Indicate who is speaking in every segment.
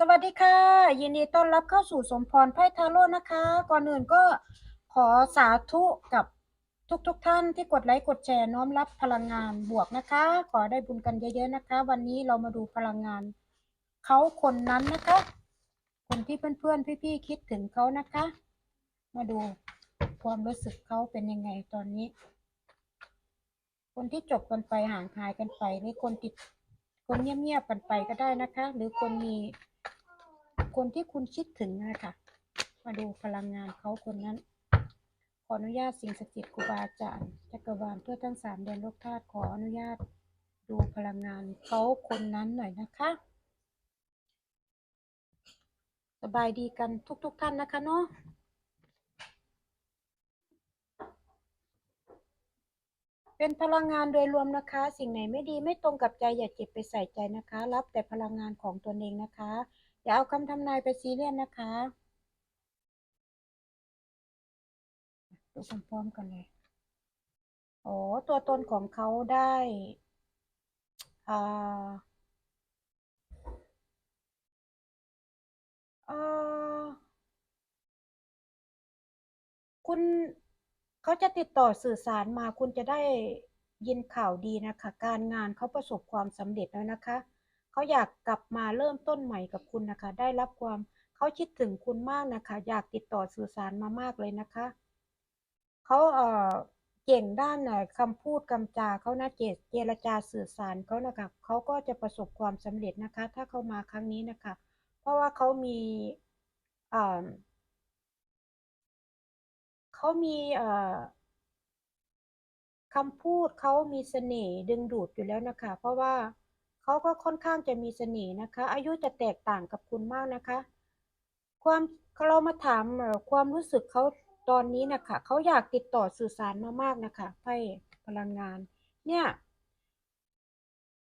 Speaker 1: สวัสดีค่ะ ยินดีต้อนรับเข้าสู่สมพรไพ่ทาโร่นะคะ ก่อนอื่นก็ขอสาธุกับทุกๆทท่านที่กดไลค์กดแชร์น้อมรับพลังงานบวกนะคะ ขอได้บุญกันเยอะๆนะคะ วันนี้เรามาดูพลังงานเขาคนนั้นนะคะ คนที่เพื่อนๆพี่ๆคิดถึงเขานะคะ มาดูความรู้สึกเขาเป็นยังไงตอนนี้ คนที่จบกันไปห่างหายกันไปหรือคนติดคนเงียบๆกันไปก็ได้นะคะ หรือคนมี คนที่คุณคิดถึงนะคะมาดูพลังงานเขาคนนั้น ขออนุญาตสิ่งศักดิ์สิทธิ์ครูบาอาจารย์จักรวาลทั่วทั้งสามแดนโลกธาตุขออนุญาตดูพลังงานเขาคนนั้นหน่อยนะคะ สบายดีกันทุกๆทท่านนะคะเนาะเป็นพลังงานโดยรวมนะคะ สิ่งไหนไม่ดีไม่ตรงกับใจอย่าเก็บไปใส่ใจนะคะ รับแต่พลังงานของตนเองนะคะ อย่าเอาคำทำนายไปซีเรียสนะคะดูพร้อมๆกันเลยโอ้ตัวตนของเขาได้อ่าเออคุณเขาจะติดต่อสื่อสารมาคุณจะได้ยินข่าวดีนะคะ การงานเขาประสบความสำเร็จแล้วนะคะ เขาอยากกลับมาเริ่มต้นใหม่กับคุณนะคะ ได้รับความเขาคิดถึงคุณมากนะคะ อยากติดต่อสื่อสารมามากเลยนะคะเขาเอ่อเก่งด้านไหนคำพูดคำจาเขานะเจเจรจาสื่อสารเขานะคะเขาก็จะประสบความสำเร็จนะคะ ถ้าเขามาครั้งนี้นะคะ เพราะว่าเขามีเอ่อเขามีเอ่อคำพูดเขามีเสน่ห์ดึงดูดอยู่แล้วนะคะ เพราะว่า เขาก็ค่อนข้างจะมีเสน่ห์นะคะ อายุจะแตกต่างกับคุณมากนะคะ ความเรามาถามความรู้สึกเขาตอนนี้นะคะเขาอยากติดต่อสื่อสารมามากนะคะไพ่พลังงาน เนี่ย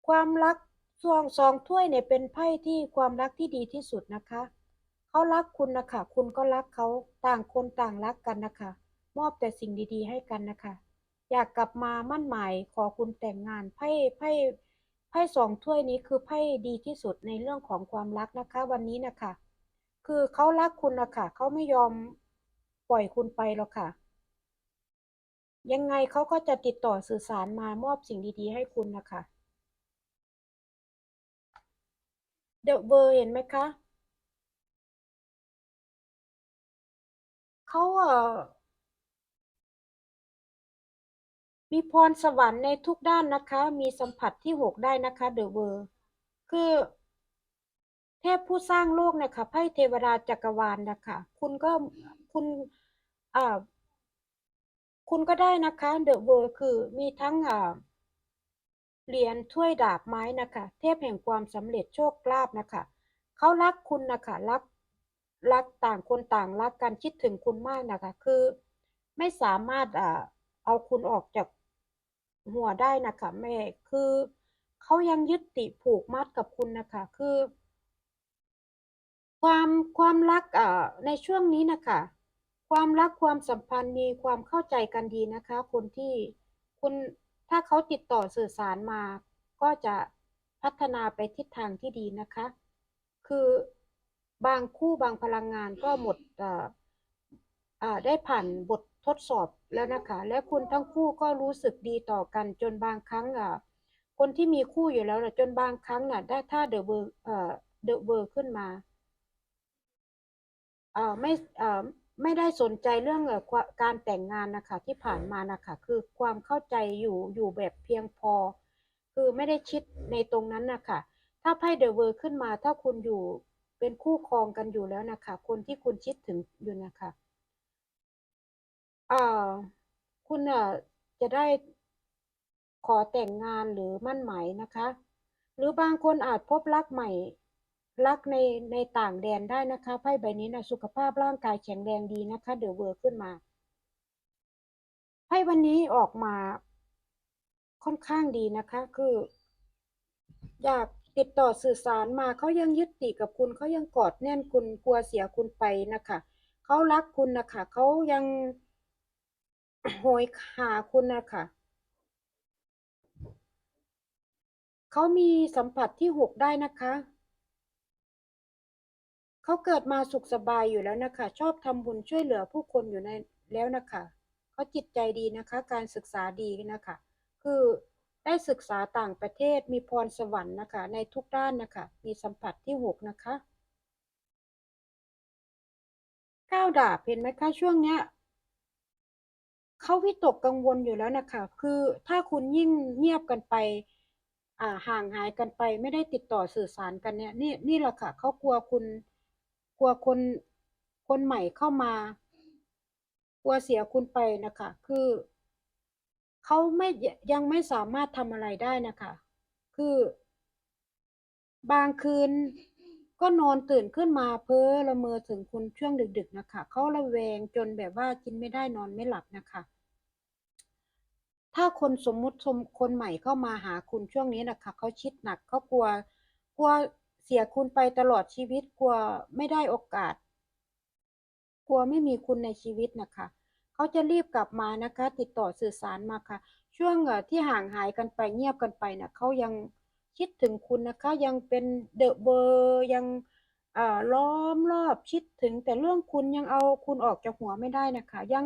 Speaker 1: ความรักซองซองถ้วยเนี่ยเป็นไพ่ที่ความรักที่ดีที่สุดนะคะเขารักคุณนะคะคุณก็รักเขาต่างคนต่างรักกันนะคะ มอบแต่สิ่งดีๆ ให้กันนะคะ อยากกลับมามั่นหมายขอคุณแต่งงานไพ่ไพ่ ไพ่สองถ้วยนี้คือไพ่ดีที่สุดในเรื่องของความรักนะคะ วันนี้นะคะ คือเขารักคุณนะคะเขาไม่ยอมปล่อยคุณไปหรอกค่ะ ยังไงเขาก็จะติดต่อสื่อสารมามอบสิ่งดีๆ ให้คุณนะคะเดอะเวอร์เห็นไหมคะเขาเอ่อ มีพรสวรรค์ในทุกด้านนะคะ มีสัมผัสที่หกได้นะคะเดอะเวอร์คือ เทพผู้สร้างโลกนะคะไพ่เทวดาจักรวาลนะคะ คุณก็คุณอ่าคุณก็ได้นะคะเดอะเวอร์คือมีทั้งอ่าเหรียญถ้วยดาบไม้นะคะ เทพแห่งความสำเร็จโชคลาภนะคะเขารักคุณนะคะรักรักต่างคนต่างรักกันคิดถึงคุณมากนะคะ คือไม่สามารถอ่าเอาคุณออกจาก หัวได้นะคะแม่คือเขายังยึดติดผูกมัดกับคุณนะคะคือ ความความรักอ่าในช่วงนี้นะคะความรักความสัมพันธ์มีความเข้าใจกันดีนะคะ คนที่คุณถ้าเขาติดต่อสื่อสารมา ก็จะพัฒนาไปทิศทางที่ดีนะคะ คือบางคู่บางพลังงานก็หมดอ่าอ่าได้ผ่านบท ทดสอบแล้วนะคะ และคุณทั้งคู่ก็รู้สึกดีต่อกันจนบางครั้งอะคนที่มีคู่อยู่แล้วนะจนบางครั้งน่ะได้ถ้าเดอะเวอร์เอ่อเดอะเวอร์ขึ้นมาเอ่อไม่เอ่อไม่ได้สนใจเรื่องอการแต่งงานนะคะที่ผ่านมานะคะคือความเข้าใจอยู่อยู่แบบเพียงพอ คือไม่ได้คิดในตรงนั้นนะคะถ้าไพ่เดอะเวอร์ขึ้นมา ถ้าคุณอยู่เป็นคู่ครองกันอยู่แล้วนะคะ คนที่คุณคิดถึงอยู่นะคะ เอ่อคุณเอ่อจะได้ขอแต่งงานหรือมั่นหมายนะคะ หรือบางคนอาจพบรักใหม่ รักในในต่างแดนได้นะคะไพ่ใบนี้นะสุขภาพร่างกายแข็งแรงดีนะคะเดอเวอร์ขึ้นมาไพ่วันนี้ออกมาค่อนข้างดีนะคะ คือ อยากติดต่อสื่อสารมาเขายังยึดติดกับคุณเขายังกอดแน่นคุณกลัวเสียคุณไปนะคะเขารักคุณนะคะเขายัง โหยหาคุณนะคะเขามีสัมผัสที่หกได้นะคะ เขาเกิดมาสุขสบายอยู่แล้วนะคะ ชอบทำบุญช่วยเหลือผู้คนอยู่ในแล้วนะคะเขาจิตใจดีนะคะ การศึกษาดีนะคะ คือได้ศึกษาต่างประเทศมีพรสวรรค์นะคะ ในทุกด้านนะคะ มีสัมผัสที่หกนะคะก้าวดาบเห็นไหมคะช่วงเนี้ย เขาวิตกกังวลอยู่แล้วนะคะคือถ้าคุณยิ่งเงียบกันไป อ่าห่างหายกันไปไม่ได้ติดต่อสื่อสารกันเนี่ย นี่นี่แหละค่ะเขากลัวคุณกลัวคนคนใหม่เข้ามากลัวเสียคุณไปนะคะ คือเขาไม่ยังไม่สามารถทำอะไรได้นะคะ คือบางคืน ก็นอนตื่นขึ้นมาเพ้อละเมอถึงคุณช่วงดึก ๆนะคะเขาระแวงจนแบบว่ากินไม่ได้นอนไม่หลับนะคะ ถ้าคนสมมุติสมคนใหม่เข้ามาหาคุณช่วงนี้นะคะเขาคิดหนักเขากลัวกลัวเสียคุณไปตลอดชีวิตกลัวไม่ได้โอกาส กลัวไม่มีคุณในชีวิตนะคะเขาจะรีบกลับมานะคะ ติดต่อสื่อสารมาค่ะ ช่วงที่ห่างหายกันไปเงียบกันไปนะเขายัง คิดถึงคุณนะคะ ยังเป็นเดอะเบอร์ยังอ่าล้อมรอบคิดถึง แต่เรื่องคุณยังเอาคุณออกจากหัวไม่ได้นะคะ ยัง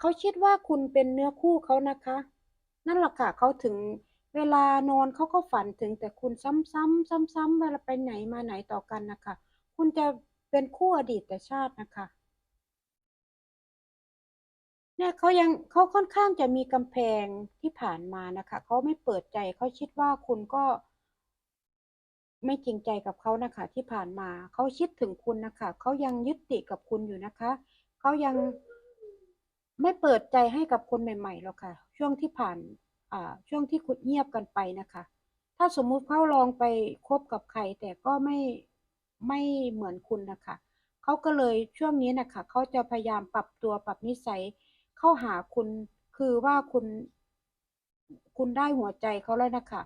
Speaker 1: เขาคิดว่าคุณเป็นเนื้อคู่เขานะคะ นั่นแหละค่ะเขาถึงเวลานอนเขาก็ฝันถึงแต่คุณซ้ำๆซ้ำๆเวลาไปไหนมาไหนต่อกันนะคะ คุณจะเป็นคู่อดีตแต่ชาตินะคะ เนี่ยเขายังเขาค่อนข้างจะมีกำแพงที่ผ่านมานะคะเขาไม่เปิดใจเขาคิดว่าคุณก็ ไม่จริงใจกับเขานะคะ ที่ผ่านมาเขาคิดถึงคุณนะคะเขายังยึดติดกับคุณอยู่นะคะเขายังไม่เปิดใจให้กับคนใหม่ๆหรอกค่ะ ช่วงที่ผ่านอ่าช่วงที่คุณเงียบกันไปนะคะ ถ้าสมมุติเขาลองไปคบกับใคร แต่ก็ไม่ไม่เหมือนคุณนะคะเขาก็เลยช่วงนี้นะคะเขาจะพยายามปรับตัวปรับนิสัย เข้าหาคุณคือว่าคุณ คุณได้หัวใจเขาแล้วนะคะ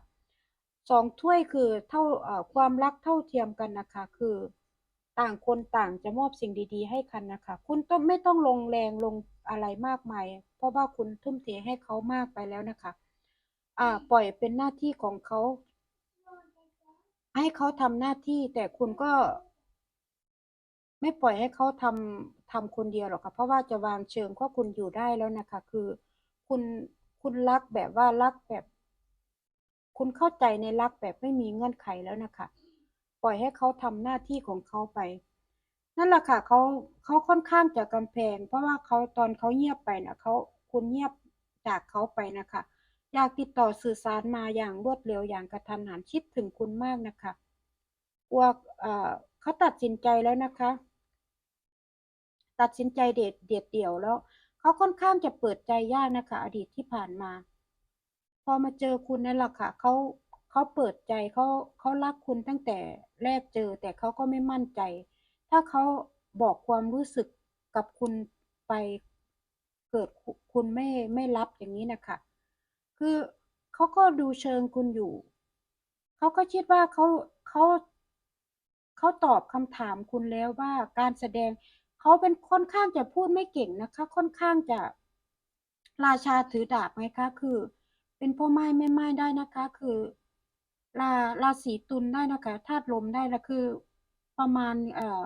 Speaker 1: สองถ้วยคือเท่าความรักเท่าเทียมกันนะคะ คือต่างคนต่างจะมอบสิ่งดี ๆ ให้กันนะคะ คุณต้องไม่ต้องลงแรงลงอะไรมากมาย เพราะว่าคุณทุ่มเทให้เขามากไปแล้วนะคะอ่าปล่อยเป็นหน้าที่ของเขา ให้เขาทำหน้าที่แต่คุณก็ไม่ปล่อยให้เขาทำ ทำคนเดียวหรอกค่ะเพราะว่าจะวางเชิงว่าคุณอยู่ได้แล้วนะคะ คือคุณคุณรักแบบว่ารักแบบ คุณเข้าใจในรักแบบไม่มีเงื่อนไขแล้วนะคะปล่อยให้เขาทำหน้าที่ของเขาไป นั่นแหละค่ะเขาเขาค่อนข้างจะกำแพง เพราะว่าเขาตอนเขาเงียบไปนะเขาคุณเงียบจากเขาไปนะคะอยากติดต่อสื่อสารมาอย่างรวดเร็วอย่างกระทันหันคิดถึงคุณมากนะคะกลัวเออเขาตัดสินใจแล้วนะคะ ตัดสินใจเด็ดเด็ดเดี่ยวแล้ว เขาค่อนข้างจะเปิดใจยากนะคะ อดีตที่ผ่านมา พอมาเจอคุณนั่นแหละค่ะเขาเขาเปิดใจเขาเขารักคุณตั้งแต่แรกเจอ แต่เขาก็ไม่มั่นใจ ถ้าเขาบอกความรู้สึกกับคุณไปเกิดคุณไม่ไม่รับอย่างนี้นะคะคือเขาก็ดูเชิงคุณอยู่เขาก็คิดว่าเขาเขาเขาตอบคำถามคุณแล้วว่าการแสดง เขาเป็นค่อนข้างจะพูดไม่เก่งนะคะ ค่อนข้างจะราชาถือดาบไหมคะคือ เป็นพ่อไม้แม่ไม้ได้นะคะ คือราราศีตุลได้นะคะธาตุลมได้แล้วคือประมาณเอ่อ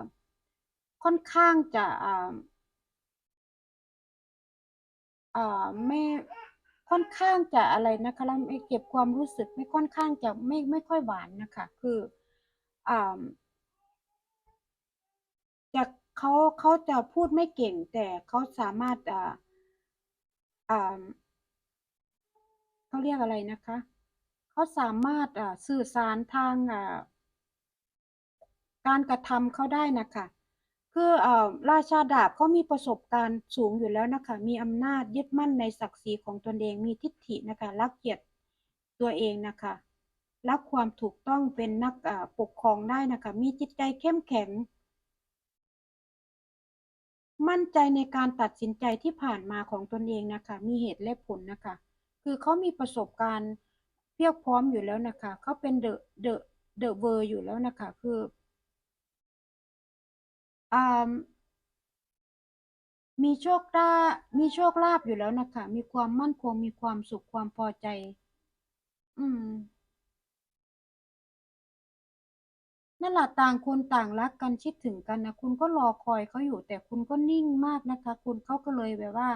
Speaker 1: ค่อนข้างจะอ่าอ่าไม่ค่อนข้างจะอะไรนะคะแล้วไม่เก็บความรู้สึกไม่ค่อนข้างจะไม่ไม่ค่อยหวานนะคะ คืออ่า เขาเขาจะพูดไม่เก่ง แต่เขาสามารถอ่าอ่าเขาเรียกอะไรนะคะ เขาสามารถอ่าสื่อสารทางอ่าการกระทำเขาได้นะคะคือเอ่อราชาดาบเขามีประสบการณ์สูงอยู่แล้วนะคะ มีอำนาจยึดมั่นในศักดิ์ศรีของตนเอง มีทิฏฐินะคะรักเกียรติตัวเองนะคะรักความถูกต้องเป็นนักปกครองได้นะคะ มีจิตใจเข้มแข็ง มั่นใจในการตัดสินใจที่ผ่านมาของตนเองนะคะ มีเหตุและผลนะคะ คือเขามีประสบการณ์เพียบพร้อมอยู่แล้วนะคะ เขาเป็นเดอะเดอะเดอะเวอร์อยู่แล้วนะคะ คือมีโชคลามีโชคลาภอยู่แล้วนะคะ มีความมั่นคง มีความสุข ความพอใจ อืม นั่นแหละต่างคนต่างรักกันคิดถึงกันนะคุณก็รอคอยเขาอยู่ แต่คุณก็นิ่งมากนะคะ คุณเขาก็เลยแบบว่า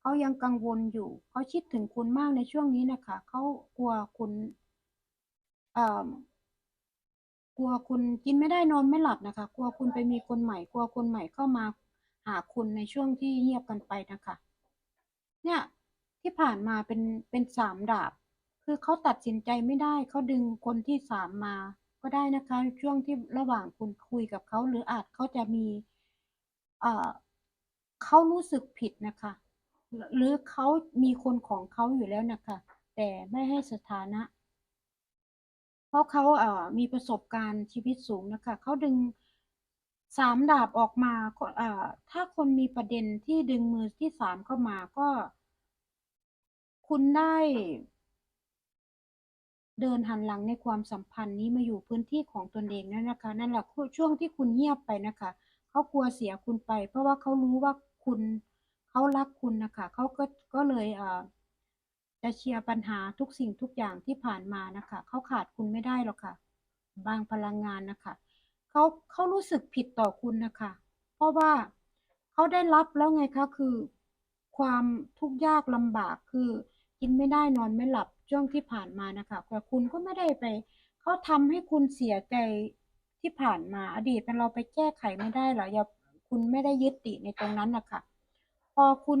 Speaker 1: เขายังกังวลอยู่เขาคิดถึงคุณมากในช่วงนี้นะคะเขากลัวคุณเอ่อกลัวคุณกินไม่ได้นอนไม่หลับนะคะ กลัวคุณไปมีคนใหม่กลัวคนใหม่เข้ามาหาคุณในช่วงที่เงียบกันไปนะคะ เนี่ยที่ผ่านมาเป็นเป็นสามดาบ คือเขาตัดสินใจไม่ได้เขาดึงคนที่สามมา ก็ได้นะคะช่วงที่ระหว่างคุณคุยกับเขาหรืออาจเขาจะมีเอ่อเขารู้สึกผิดนะคะ หรือเขามีคนของเขาอยู่แล้วนะคะ แต่ไม่ให้สถานะ เพราะเขาเอ่อมีประสบการณ์ชีวิตสูงนะคะเขาดึงสามดาบออกมาก็เอ่อถ้าคนมีประเด็นที่ดึงมือที่สามเข้ามาก็ คุณได้ เดินหันหลังในความสัมพันธ์นี้มาอยู่พื้นที่ของตนเองนั่นนะคะ นั่นแหละช่วงที่คุณเงียบไปนะคะเขากลัวเสียคุณไป เพราะว่าเขารู้ว่าคุณเขารักคุณนะคะเขาก็ก็เลยเอ่อจะเชียร์ปัญหาทุกสิ่งทุกอย่างที่ผ่านมานะคะเขาขาดคุณไม่ได้หรอกค่ะ บางพลังงานนะคะเขาเขารู้สึกผิดต่อคุณนะคะ เพราะว่าเขาได้รับแล้วไงคะคือ ความทุกข์ยากลำบากคือ กินไม่ได้นอนไม่หลับช่วงที่ผ่านมานะคะแต่คุณก็ไม่ได้ไปเขาทำให้คุณเสียใจที่ผ่านมาอดีตมันเราไปแก้ไขไม่ได้หรออย่าคุณไม่ได้ยึดติดในตรงนั้นนะคะพอคุณ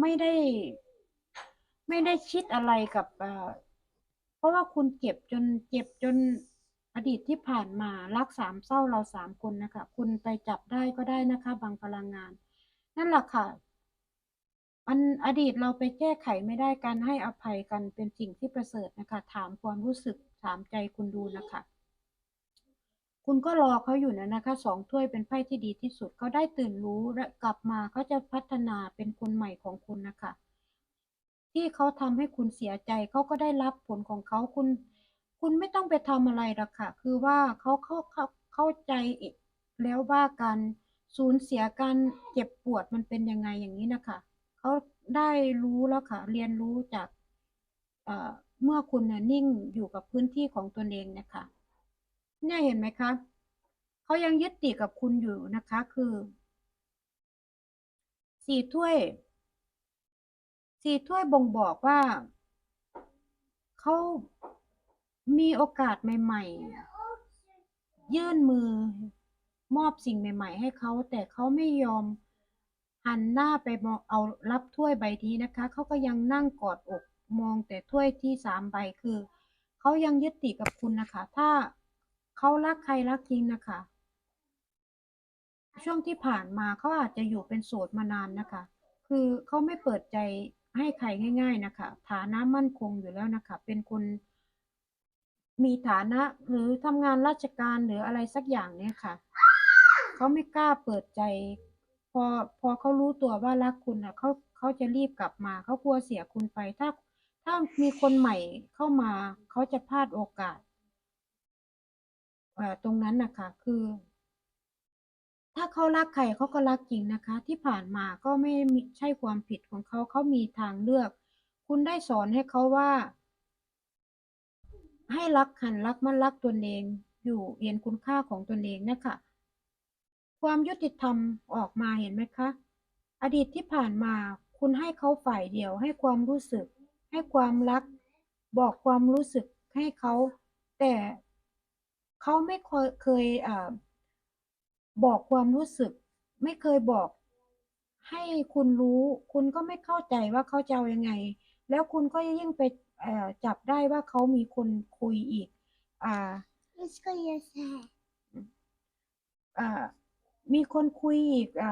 Speaker 1: ไม่ได้ ไม่ได้คิดอะไรกับเอ่อเพราะว่าคุณเจ็บจนเจ็บจนอดีตที่ผ่านมารักสามเศร้าเราสามคนนะคะ คุณไปจับได้ก็ได้นะคะ บางพลังงาน นั่นแหละค่ะ อัน อดีตเราไปแก้ไขไม่ได้ การให้อภัยกันเป็นสิ่งที่ประเสริฐนะคะ ถามความรู้สึก ถามใจคุณดูนะคะ คุณก็รอเขาอยู่นะนะคะ สองถ้วยเป็นไพ่ที่ดีที่สุด เขาได้ตื่นรู้และกลับมาเขาจะพัฒนาเป็นคนใหม่ของคุณนะคะ ที่เขาทำให้คุณเสียใจ เขาก็ได้รับผลของเขา คุณ คุณไม่ต้องไปทำอะไรหรอกค่ะ คือว่าเขาเข้าเข้าเข้าใจแล้วว่าการสูญเสียการเจ็บปวดมันเป็นยังไงอย่างนี้นะคะ เขาได้รู้แล้วค่ะ เรียนรู้จากเมื่อคุณน่ะนิ่งอยู่กับพื้นที่ของตนเองนะคะเนี่ยเห็นไหมคะเขายังยึดติดกับคุณอยู่นะคะ คือสี่ถ้วยสี่ถ้วยบ่งบอกว่าเขามีโอกาสใหม่ ๆ ยื่นมือมอบสิ่งใหม่ ๆ ให้เขาแต่เขาไม่ยอม หันหน้าไปมองเอารับถ้วยใบนี้นะคะ เขาก็ยังนั่งกอดอกมองแต่ถ้วยที่สามใบคือ เขายังยึดติดกับคุณนะคะ ถ้าเขารักใครรักจริงนะคะ ช่วงที่ผ่านมาเขาอาจจะอยู่เป็นโสดมานานนะคะ คือเขาไม่เปิดใจให้ใครง่าย ๆนะคะ ฐานะมั่นคงอยู่แล้วนะคะ เป็นคนมีฐานะหรือทำงานราชการหรืออะไรสักอย่างเนี่ยค่ะ เขาไม่กล้าเปิดใจ พอพอเขารู้ตัวว่ารักคุณอะเขาเขาจะรีบกลับมาเขากลัวเสียคุณไปถ้า ถ้ามีคนใหม่เข้ามาเขาจะพลาดโอกาสตรงนั้นนะคะคือ ถ้าเขารักใครเขาก็รักจริงนะคะ ที่ผ่านมาก็ไม่ใช่ความผิดของเขาเขามีทางเลือก คุณได้สอนให้เขาว่า ให้รักหันรักมันรักตนเอง อยู่เห็นคุณค่าของตนเองนะคะ ความยุติธรรมออกมาเห็นไหมคะ อดีตที่ผ่านมาคุณให้เขาฝ่ายเดียว ให้ความรู้สึก ให้ความรัก บอกความรู้สึกให้เขาแต่เขาไม่เคยเคยอ่าบอกความรู้สึก ไม่เคยบอก ให้คุณรู้ คุณก็ไม่เข้าใจว่าเขาจะเอายังไง แล้วคุณก็ยิ่งไปเอ่อจับได้ว่าเขามีคนคุยอีก อ่า
Speaker 2: Let's go yourself.
Speaker 1: อ่า มีคนคุยอีกอ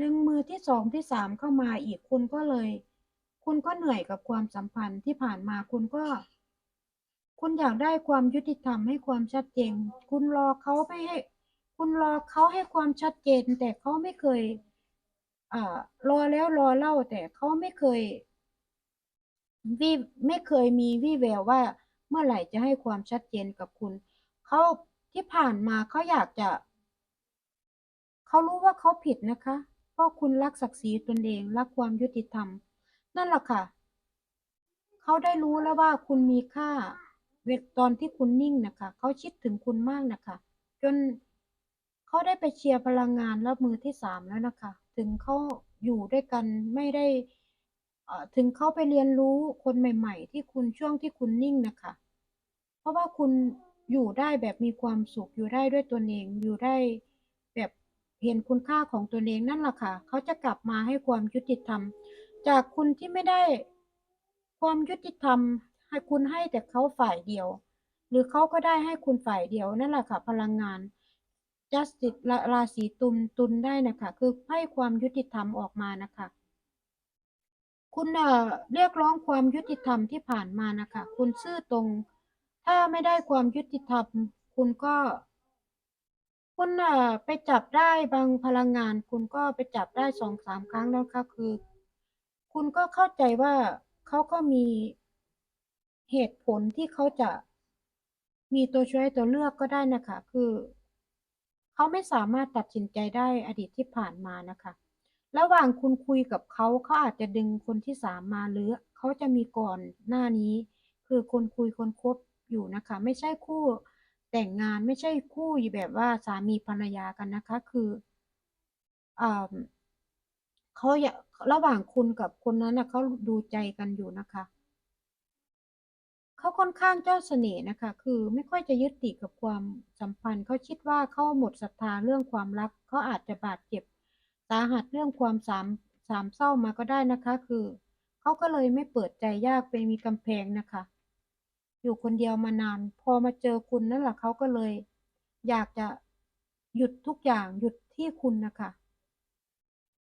Speaker 1: ดึงมือที่สองที่สามเข้ามาอีกคุณก็เลย คุณก็เหนื่อยกับความสัมพันธ์ที่ผ่านมาคุณก็ คุณอยากได้ความยุติธรรมให้ความชัดเจน คุณรอเขาไม่ให้ คุณรอเขาให้ความชัดเจน แต่เขาไม่เคยอ่ารอแล้วรอเล่า แต่เขาไม่เคยวิไม่เคยมีวี่แววว่าเมื่อไหร่จะให้ความชัดเจนกับคุณ เขาที่ผ่านมาเขาอยากจะ เขารู้ว่าเขาผิดนะคะ เพราะคุณรักศักดิ์ศรีตนเองรักความยุติธรรม นั่นแหละค่ะ เขาได้รู้แล้วว่าคุณมีค่า เวลตอนที่คุณนิ่งนะคะ เขาคิดถึงคุณมากนะคะ จนเขาได้ไปเชียร์พลังงานรับมือที่สามแล้วนะคะ ถึงเขาอยู่ด้วยกันไม่ได้ถึงเขาไปเรียนรู้คนใหม่ ๆ ที่คุณช่วงที่คุณนิ่งนะคะ เพราะว่าคุณอยู่ได้แบบมีความสุขอยู่ได้ด้วยตัวเองอยู่ได้ เห็นคุณค่าของตัวเองนั่นแหละค่ะ เขาจะกลับมาให้ความยุติธรรม จากคุณที่ไม่ได้ความยุติธรรม ให้คุณให้แต่เขาฝ่ายเดียว หรือเขาก็ได้ให้คุณฝ่ายเดียวนั่นแหละค่ะ พลังงาน justice ราราศีตุลตุลได้นะคะ คือให้ความยุติธรรมออกมานะคะ คุณเอ่อเรียกร้องความยุติธรรมที่ผ่านมานะคะ คุณซื่อตรง ถ้าไม่ได้ความยุติธรรม คุณก็ คุณเอ่อไปจับได้บางพลังงาน คุณก็ไปจับได้สองสามครั้งแล้วค่ะคือ คุณก็เข้าใจว่าเขาก็มีเหตุผลที่เขาจะมีตัวช่วยตัวเลือกก็ได้นะคะ คือเขาไม่สามารถตัดสินใจได้อดีตที่ผ่านมานะคะ ระหว่างคุณคุยกับเขาเขาอาจจะดึงคนที่สามมาหรือเขาจะมีก่อนหน้านี้ คือคนคุยคนคบอยู่นะคะ ไม่ใช่คู่ แต่งงานไม่ใช่คู่แบบว่าสามีภรรยากันนะคะ คืออ่าเขาอยาระหว่างคุณกับคนนั้นนะเขาดูใจกันอยู่นะคะเขาค่อนข้างเจ้าเสน่ห์นะคะ คือไม่ค่อยจะยึดติดกับความสัมพันธ์เขาคิดว่าเขาหมดศรัทธาเรื่องความรักเขาอาจจะบาดเจ็บสาหัสเรื่องความสามสามเศร้ามาก็ได้นะคะ คือเขาก็เลยไม่เปิดใจยากเป็นมีกำแพงนะคะ อยู่คนเดียวมานาน พอมาเจอคุณนั่นแหละเขาก็เลย อยากจะหยุดทุกอย่างหยุดที่คุณนะคะ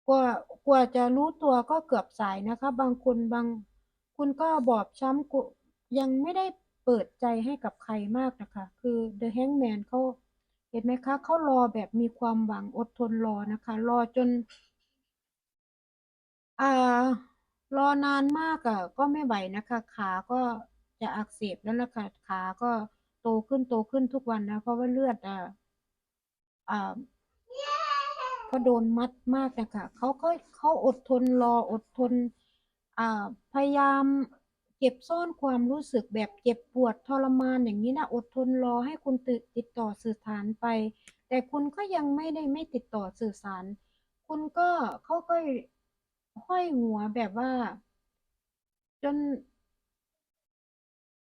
Speaker 1: กว่ากว่าจะรู้ตัวก็เกือบสายนะคะ บางคนบาง คุณก็บอบช้ำยังไม่ได้เปิดใจให้กับใครมากนะคะ คือ The Hangman เขาเห็นไหมคะเขารอแบบมีความหวังอดทนรอนะคะ รอจนอ่ารอนานมากอะก็ไม่ไหวนะคะ ขาก็ จะอักเสบแล้วละค่ะขาก็โตขึ้นโตขึ้นทุกวันนะ เพราะว่าเลือดอ่าอ่าก็โดนมัดมากนะคะเขาก็เขาอดทนรออดทนอ่าพยายามเก็บซ่อนความรู้สึกแบบเจ็บปวดทรมานอย่างนี้นะอดทนรอให้คุณติดติดต่อสื่อสารไป แต่คุณก็ยังไม่ได้ไม่ติดต่อสื่อสาร คุณก็เขาก็ห้อยหัวแบบว่า จน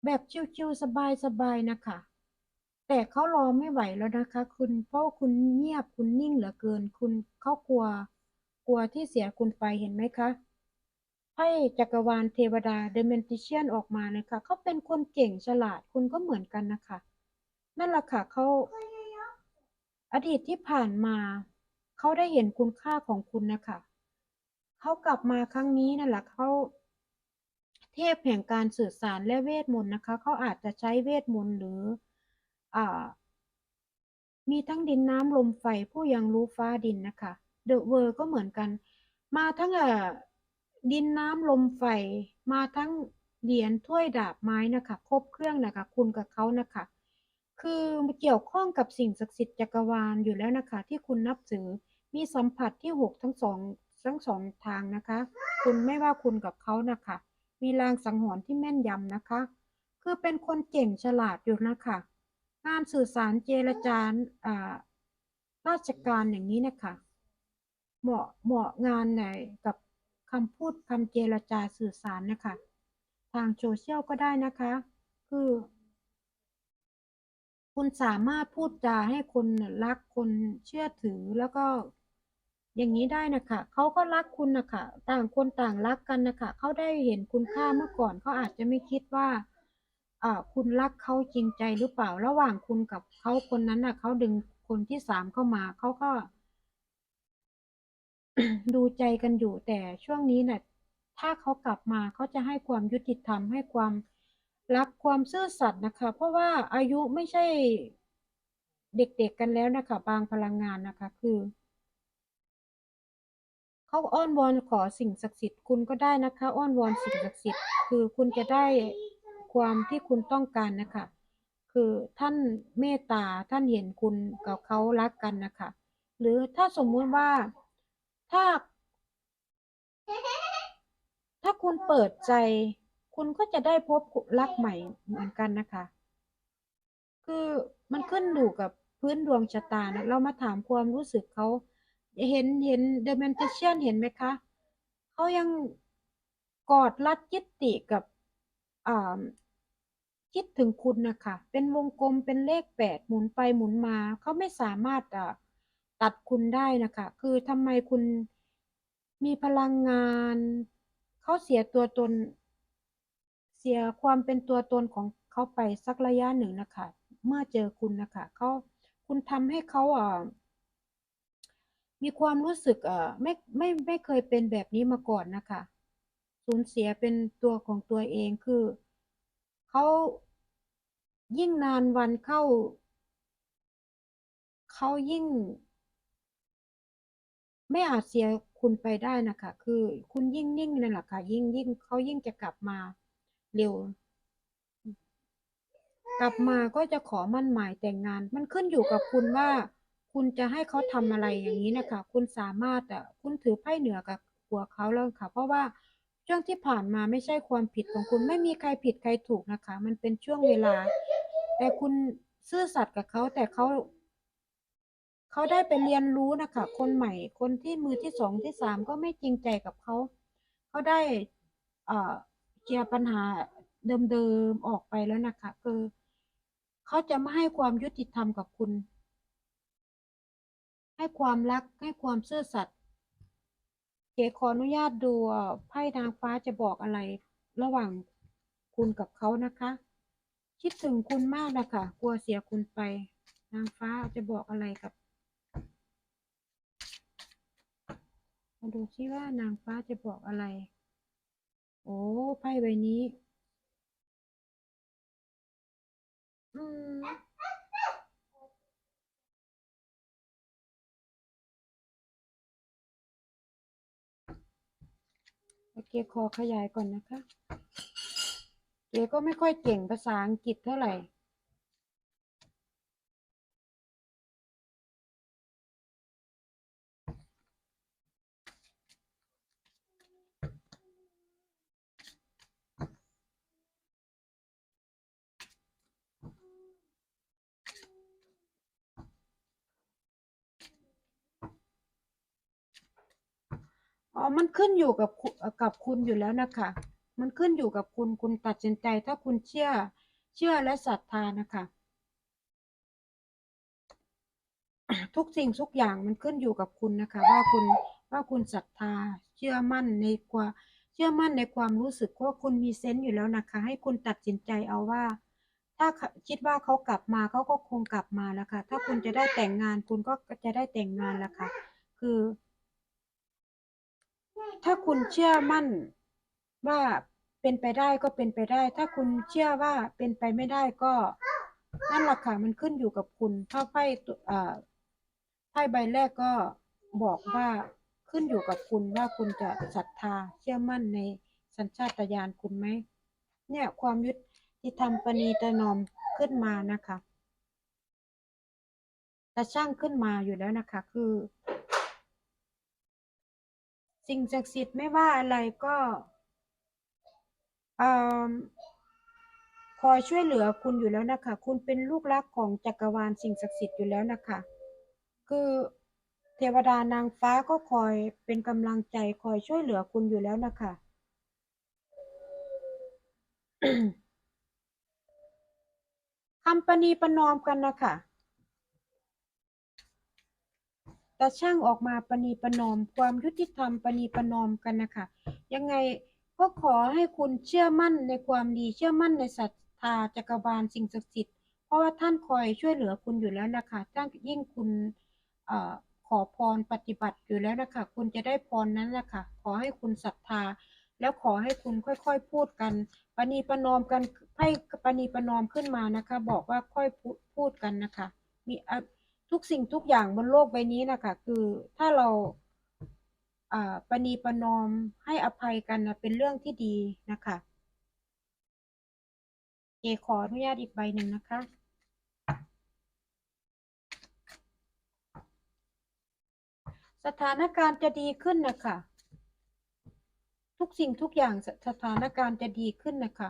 Speaker 1: แบบชิวๆสบายๆนะคะ แต่เขารอไม่ไหวแล้วนะคะ คุณเพราะคุณเงียบคุณนิ่งเหลือเกิน คุณเขากลัว กลัวที่เสียคุณไปเห็นไหมคะไพ่จักรวาลเทวดาเดเมนติเชียนออกมาเลยค่ะเขาเป็นคนเก่งฉลาดคุณก็เหมือนกันนะคะ นั่นแหละค่ะเขาอดีตที่ผ่านมา เขาได้เห็นคุณค่าของคุณนะคะ เขากลับมาครั้งนี้นั่นแหละเขา เทพแห่งการสื่อสารและเวทมนต์นะคะ เขาอาจจะใช้เวทมนต์หรืออมีทั้งดินน้ำลมไฟผู้ยังรู้ฟ้าดินนะคะเดอะเวอร์ก็เหมือนกัน มาทั้งดินน้ำลมไฟ มาทั้งเหรียญถ้วยดาบไม้นะคะ ครบเครื่องนะคะ คุณกับเขานะคะ คือเกี่ยวข้องกับสิ่งศักดิ์สิทธิ์จักรวาลอยู่แล้วนะคะ ที่คุณนับถือมีสัมผัสที่หกทั้งสองทั้งสองทางนะคะ คุณไม่ว่าคุณกับเขานะคะ มีลางสังหรณ์ที่แม่นยำนะคะ คือเป็นคนเก่งฉลาดอยู่นะคะงานสื่อสารเจรจาอ่าราชการอย่างนี้นะคะเหมาะเหมาะงานไหนกับคำพูดคำเจรจาสื่อสารนะคะ ทางโซเชียลก็ได้นะคะ คือ คุณสามารถพูดจาให้คนรักคนเชื่อถือแล้วก็ อย่างนี้ได้นะคะเขาก็รักคุณนะคะต่างคนต่างรักกันนะคะเขาได้เห็นคุณค่าเมื่อก่อนเขาอาจจะไม่คิดว่าอ่าคุณรักเขาจริงใจหรือเปล่าระหว่างคุณกับเขาคนนั้นน่ะเขาดึงคนที่สามเข้ามาเขาก็ ดูใจกันอยู่แต่ช่วงนี้น่ะ ถ้าเขากลับมาเขาจะให้ความยุติธรรมให้ความรักความซื่อสัตย์นะคะ เพราะว่าอายุไม่ใช่เด็กๆกันแล้วนะคะ บางพลังงานนะคะ คือ เขาอ้อนวอนขอสิ่งศักดิ์สิทธิ์คุณก็ได้นะคะ อ้อนวอนสิ่งศักดิ์สิทธิ์คือคุณจะได้ความที่คุณต้องการนะคะ คือท่านเมตตาท่านเห็นคุณกับเขารักกันนะคะ หรือถ้าสมมุติว่าถ้า ถ้าคุณเปิดใจ คุณก็จะได้พบรักใหม่เหมือนกันนะคะ คือมันขึ้นอยู่กับพื้นดวงชะตานะเรามาถามความรู้สึกเขา เห็นเห็นเดอะแมนเทเชียนเห็นไหมคะเขายังกอดรัดยึดติกับอ่าคิดถึงคุณนะคะเป็นวงกลมเป็นเลขแปดหมุนไปหมุนมาเขาไม่สามารถตัดคุณได้นะคะ คือทำไมคุณมีพลังงานเขาเสียตัวตน เสียความเป็นตัวตนของเขาไปสักระยะหนึ่งนะคะ เมื่อเจอคุณนะคะเขาคุณทำให้เขาอ่า มีความรู้สึกเอ่อไม่ไม่ไม่เคยเป็นแบบนี้มาก่อนนะคะสูญเสียเป็นตัวของตัวเองคือเขายิ่งนานวันเข้า เขายิ่ง ไม่อาจเสียคุณไปได้นะคะ คือคุณยิ่งนิ่งนั่นแหละค่ะ ยิ่งยิ่งเขายิ่งจะกลับมาเร็ว กลับมาก็จะขอมั่นหมายแต่งงาน มันขึ้นอยู่กับคุณว่า คุณจะให้เขาทำอะไรอย่างนี้นะคะคุณสามารถอะคุณถือไพ่เหนือกับหัวเขาแล้วค่ะ เพราะว่าช่วงที่ผ่านมาไม่ใช่ความผิดของคุณไม่มีใครผิดใครถูกนะคะ มันเป็นช่วงเวลา แต่คุณซื่อสัตย์กับเขาแต่เขาเขาได้ไปเรียนรู้นะคะ คนใหม่คนที่มือที่สองที่สามก็ไม่จริงใจกับเขาเขาได้เอ่อเคลียร์ปัญหาเดิมๆออกไปแล้วนะคะ คือเขาจะไม่ให้ความยุติธรรมกับคุณ ให้ความรักให้ความซื่อสัตย์เก๋ขออนุญาตดูไพ่นางฟ้าจะบอกอะไร ระหว่างคุณกับเขานะคะ คิดถึงคุณมากนะคะกลัวเสียคุณไป นางฟ้าจะบอกอะไรกับมาดูซิว่านางฟ้าจะบอกอะไร โอ้ไพ่ใบนี้ อืม โอเคขอขยายก่อนนะคะ เก๋ก็ไม่ค่อยเก่งภาษาอังกฤษเท่าไหร่ มันขึ้นอยู่กับกับคุณอยู่แล้วนะคะ มันขึ้นอยู่กับคุณ คุณตัดสินใจ ถ้าคุณเชื่อ เชื่อและศรัทธานะคะ ทุกสิ่งทุกอย่างมันขึ้นอยู่กับคุณนะคะ ว่าคุณว่าคุณศรัทธา เชื่อมั่นในความเชื่อมั่นในความรู้สึกว่าคุณมีเซนต์อยู่แล้วนะคะ ให้คุณตัดสินใจเอาว่า ถ้าคิดว่าเขากลับมาเขาก็คงกลับมาแล้วค่ะ ถ้าคุณจะได้แต่งงานคุณก็จะได้แต่งงานแล้วค่ะ คือ ถ้าคุณเชื่อมั่นว่าเป็นไปได้ก็เป็นไปได้ ถ้าคุณเชื่อว่าเป็นไปไม่ได้ก็ นั่นแหละค่ะมันขึ้นอยู่กับคุณถ้าไพ่ไพ่ใบแรกก็บอกว่าขึ้นอยู่กับคุณว่าคุณจะศรัทธาเชื่อมั่นในสัญชาตญาณคุณไหมเนี่ยความยุติธรรมปณีประนอมขึ้นมานะคะแต่ช่างขึ้นมาอยู่แล้วนะคะ คือ สิ่งศักดิ์สิทธิ์ไม่ว่าอะไรก็เอ่อคอยช่วยเหลือคุณอยู่แล้วนะคะ คุณเป็นลูกรักของจักรวาลสิ่งศักดิ์สิทธิ์อยู่แล้วนะคะ คือเทวดานางฟ้าก็คอยเป็นกำลังใจคอยช่วยเหลือคุณอยู่แล้วนะคะ คำประนีประนอมกันนะคะ แต่ช่างออกมาประนีประนอม ความยุติธรรมประนีประนอมกันนะคะยังไงก็ขอให้คุณเชื่อมั่นในความดีเชื่อมั่นในศรัทธาจักรวาลสิ่งศักดิ์สิทธิ์เพราะว่าท่านคอยช่วยเหลือคุณอยู่แล้วนะคะถ้ายิ่งคุณอขอพรปฏิบัติอยู่แล้วนะคะคุณจะได้พรนั้นแหละค่ะขอให้คุณศรัทธา แล้วขอให้คุณค่อยๆพูดกันปณีประนอมกันให้ปณีประนอมขึ้นมานะคะ บอกว่าค่อยพูดพูดกันนะคะ มีอะ ทุกสิ่งทุกอย่างบนโลกใบนี้นะคะคือถ้าเราปณีประนอมให้อภัยกันนะเป็นเรื่องที่ดีนะคะเอขออนุญาตอีกใบหนึ่งนะคะ สถานการณ์จะดีขึ้นนะคะทุกสิ่งทุกอย่างสถานการณ์จะดีขึ้นนะคะ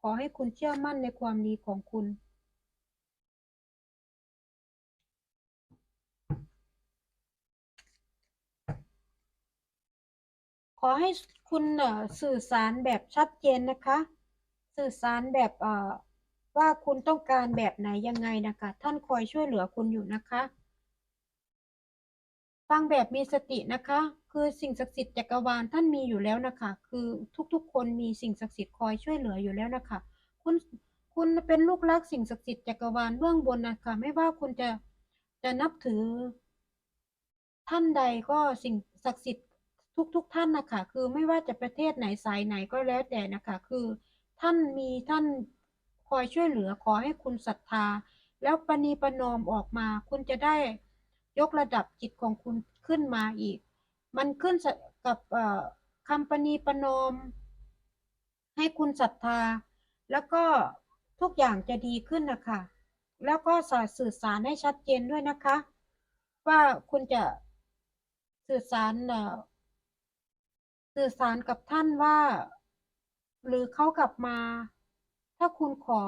Speaker 1: ขอให้คุณเชื่อมั่นในความดีของคุณ ขอให้คุณสื่อสารแบบชัดเจนนะคะ สื่อสารแบบว่าคุณต้องการแบบไหนยังไงนะคะ ท่านคอยช่วยเหลือคุณอยู่นะคะ ฟังแบบมีสตินะคะ คือสิ่งศักดิ์สิทธิ์จักรวาลท่านมีอยู่แล้วนะคะ คือทุกๆ คนมีสิ่งศักดิ์สิทธิ์คอยช่วยเหลืออยู่แล้วนะคะ คุณคุณเป็นลูกรักสิ่งศักดิ์สิทธิ์จักรวาลเบื้องบนนะคะ ไม่ว่าคุณจะจะนับถือ ท่านใดก็สิ่งศักดิ์สิทธิ์ ทุกๆท่านนะคะคือไม่ว่าจะประเทศไหนสายไหนก็แล้วแต่นะคะคือท่านมีท่านคอยช่วยเหลือขอให้คุณศรัทธา แล้วปณีประนอมออกมา คุณจะได้ยกระดับจิตของคุณขึ้นมาอีก มันขึ้นกับคำปณีประนอม ให้คุณศรัทธา แล้วก็ทุกอย่างจะดีขึ้นนะคะแล้วก็สาสื่อสารให้ชัดเจนด้วยนะคะ ว่าคุณจะสื่อสารเอ่อ สื่อสารกับท่านว่า หรือเขากลับมา ถ้าคุณขอ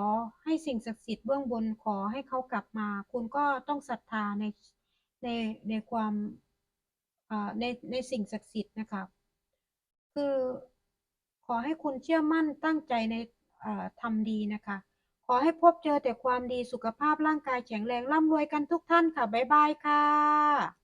Speaker 1: ให้สิ่งศักดิ์สิทธิ์เบื้องบนขอให้เขากลับมา คุณก็ต้องศรัทธาในในในความในในสิ่งศักดิ์สิทธิ์นะคะคือขอให้คุณเชื่อมั่นตั้งใจในอ่าทำดีนะคะ ขอให้พบเจอแต่ความดีสุขภาพร่างกายแข็งแรงร่ำรวยกันทุกท่านค่ะ บ๊ายบายค่ะ